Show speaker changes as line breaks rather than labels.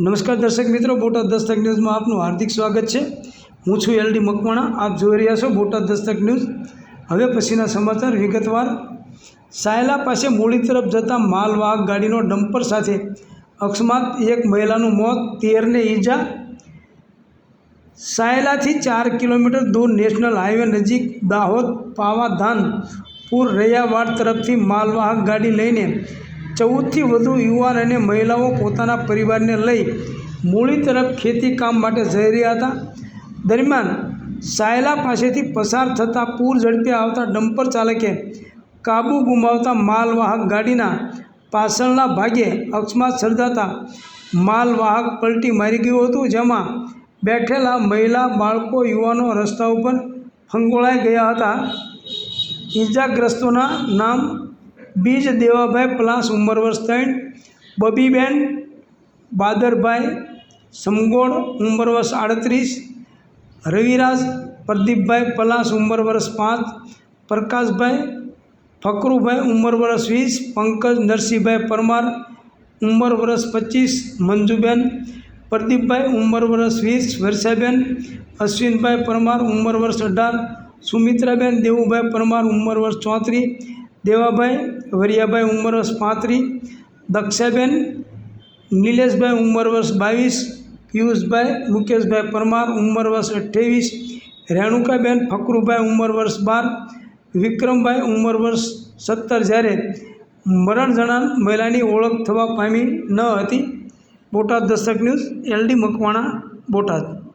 નમસ્કાર દર્શક મિત્રો, બોટાદ દસ્તક ન્યૂઝમાં આપનું હાર્દિક સ્વાગત છે. હું છું એલડી મકવાણા, આપ જોઈ રહ્યા છો બોટાદ દસ્તક ન્યૂઝ. હવે પછીના સમાચાર વિગતવાર. સાયલા પાસે મૂળી તરફ જતા માલવાહક ગાડીનો ડમ્પર સાથે અકસ્માત. એક મહિલાનું મોત, તેરને ઈજા. સાયલાથી ચાર કિલોમીટર દૂર નેશનલ હાઈવે નજીક દાહોદ પાવાધાન પૂર રૈયાવાડ તરફથી માલવાહક ગાડી લઈને ચૌદથી વધુ યુવાન અને મહિલાઓ પોતાના પરિવારને લઈ મૂળી તરફ ખેતી કામ માટે જઈ રહ્યા હતા. દરમિયાન સાયલા પાસેથી પસાર થતાં પૂર ઝડપે આવતા ડમ્પર ચાલકે કાબુ ગુમાવતા માલવાહક ગાડીના પાછળના ભાગે અકસ્માત સર્જાતા માલવાહક પલટી મારી ગયું હતું, જેમાં બેઠેલા મહિલા, બાળકો, યુવાનો રસ્તા ઉપર ફંગોળાઈ ગયા હતા. ઈજાગ્રસ્તોના નામ બીજ દેવાભાઈ પ્લાસ ઉંમર વર્ષ ત્રણ બબીબેન બાદરભાઈ સમગોળ ઉંમર વર્ષ આડત્રીસ, રવિરાજ પ્રદીપભાઈ પલાસ ઉંમર વર્ષ પાંચ, પ્રકાશભાઈ ફકરુભાઈ ઉંમર વર્ષ વીસ, પંકજ નરસિંહભાઈ પરમાર ઉંમર વર્ષ પચીસ, મંજુબેન પ્રદીપભાઈ ઉંમર વર્ષ વીસ, વર્ષાબેન અશ્વિનભાઈ પરમાર ઉંમર વર્ષ અઢાર, સુમિત્રાબેન દેવુભાઈ પરમાર ઉંમર વર્ષ ચોત્રીસ દેવાભાઈ વરિયાભાઈ ઉંમર વર્ષ પાંત્રીસ દક્ષાબેન નિલેશભાઈ ઉંમર વર્ષ બાવીસ, પિયુષભાઈ, મુકેશભાઈ પરમાર ઉંમર વર્ષ અઠ્ઠાવીસ રેણુકાબેન ફકરુભાઈ ઉંમર વર્ષ બાર, વિક્રમભાઈ ઉંમર વર્ષ સત્તર. જ્યારે મરણ જણાર મહિલાની ઓળખ થવા પામી ન હતી. Botad Dastak news, LD Makwana, Botad.